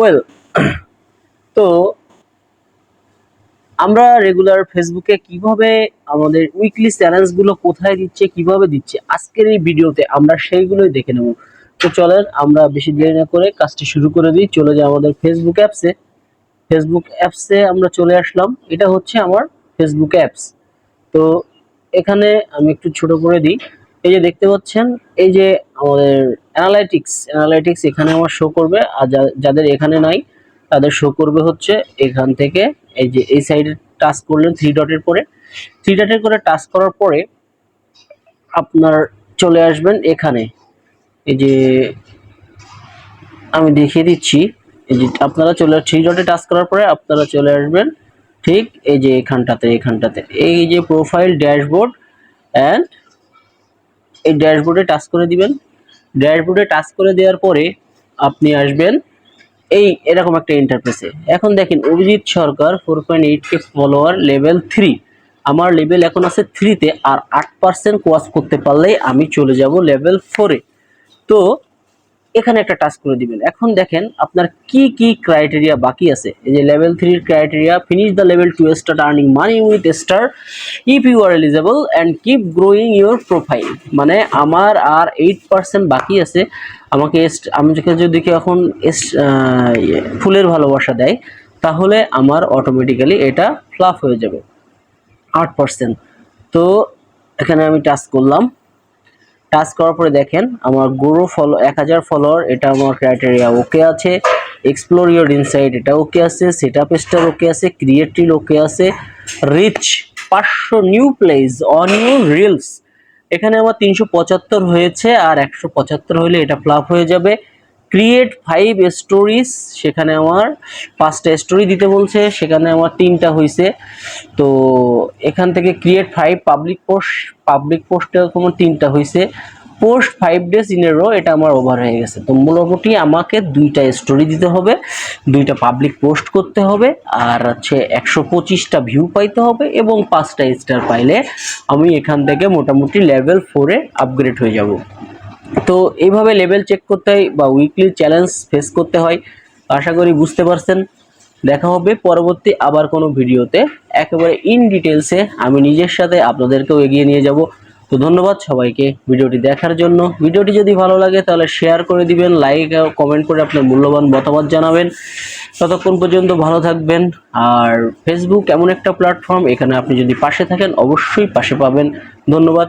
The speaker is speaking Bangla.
ওয়েল তো আমরা রেগুলার ফেসবুকে কীভাবে আমাদের উইকলি চ্যালেঞ্জগুলো কোথায় দিচ্ছে, কীভাবে দিচ্ছে, আজকের এই ভিডিওতে আমরা সেইগুলোই দেখে নেব। তো চলেন আমরা বেশি দেরি না করে কাজটি শুরু করে দিই। চলে যাই আমাদের ফেসবুক অ্যাপসে ফেসবুক অ্যাপসে আমরা চলে আসলাম। এটা হচ্ছে আমার ফেসবুক অ্যাপস তো এখানে আমি একটু ছোট করে দিই। এই যে দেখতে পাচ্ছেন, এই যে আমাদের অ্যানালাইটিক্স অ্যানালাইটিক্স এখানে আমার শো করবে, আর যাদের এখানে নাই, তাদের শো করবে হচ্ছে এখান থেকে, এই যে এই সাইডে টাচ করলেন থ্রি ডটের পরে। থ্রি ডটের করে টাচ করার পরে আপনার চলে আসবেন এখানে। এই যে আমি দেখিয়ে দিচ্ছি, এই যে আপনারা চলে থ্রি ডটে টাচ করার পরে আপনারা চলে আসবেন ঠিক এই যে এখানটাতে এখানটাতে। এই যে প্রোফাইল ড্যাশবোর্ড অ্যান্ড এই ড্যাশবোর্ডে টাচ করে দিবেন। ড্যাশবোর্ডে টাচ করে দেওয়ার পরে আপনি আসবেন এই এরকম একটা ইন্টারফেসে এখন দেখেন, Abhijit Sarkar four point eight K follower level three আমার লেভেল এখন আছে থ্রিতে আর আট পার্সেন্ট কোয়াশ করতে পারলেই আমি চলে যাব লেভেল ফোরে তো এখানে একটা টাচ করে দিবেন। এখন দেখেন আপনার কি কি ক্রাইটেরিয়া বাকি আছে? এই যে লেভেল থ্রির criteria finish the level to start earning money with star if you are eligible and keep growing your profile মানে আমার আর এইট পার্সেন্ট বাকি আছে। আমাকে আমি যদি এখন ইয়ে, ফুলের ভালোবাসা দেয় তাহলে আমার অটোমেটিক্যালি এটা ফ্লাফ হয়ে যাবে। আট পার্সেন্ট তো এখানে আমি টাচ করলাম। টাচ করার পরে দেখেন, আমার গ্রো ফলো এক হাজার ফলোয়ার এটা আমার ক্রাইটেরিয়া ওকে আছে। এক্সপ্লোর ইউর ইনসাইড এটা ওকে আছে। সেট আপ স্টার ওকে আছে। ক্রিয়েটিভ ওকে আছে। রিচ পাঁচশো new place on your reels এখানে আমার তিনশো পঁচাত্তর হয়েছে আর একশো পঁচাত্তর হলে এটা ফ্লাপ হয়ে যাবে। ক্রিয়েট ফাইভ স্টোরিজ সেখানে আমার পাঁচটা স্টোরি দিতে বলছে, সেখানে আমার তিনটা হয়েছে তো এখান থেকে create five public post public পোস্টে আমার তিনটা হয়েছে post five days in row এটা আমার ওভার হয়ে গেছে। তো মোটামুটি আমাকে দুইটা স্টোরি দিতে হবে, দুইটা পাবলিক পোস্ট করতে হবে, আর হচ্ছে একশো পঁচিশটা ভিউ পাইতে হবে এবং পাঁচটা স্টার পাইলে আমি এখান থেকে মোটামুটি লেভেল ফোরে আপগ্রেড হয়ে যাব। তো এইভাবে লেভেল চেক করতে হয় বা উইকলি চ্যালেঞ্জ ফেস করতে হয়। আশা করি বুঝতে পারছেন। দেখা হবে পরবর্তী আবার কোনো ভিডিওতে একেবারে ইন ডিটেলসে আমি নিজের সাথে আপনাদেরকেও এগিয়ে নিয়ে যাব। তো ধন্যবাদ সবাইকে ভিডিওটি দেখার জন্য। ভিডিওটি যদি ভালো লাগে তাহলে শেয়ার করে দিবেন লাইক কমেন্ট করে আপনার মূল্যবান মতামত জানাবেন। ততক্ষণ পর্যন্ত ভালো থাকবেন। আর ফেসবুক এমন একটা প্ল্যাটফর্ম এখানে আপনি যদি পাশে থাকেন, অবশ্যই পাশে পাবেন। ধন্যবাদ।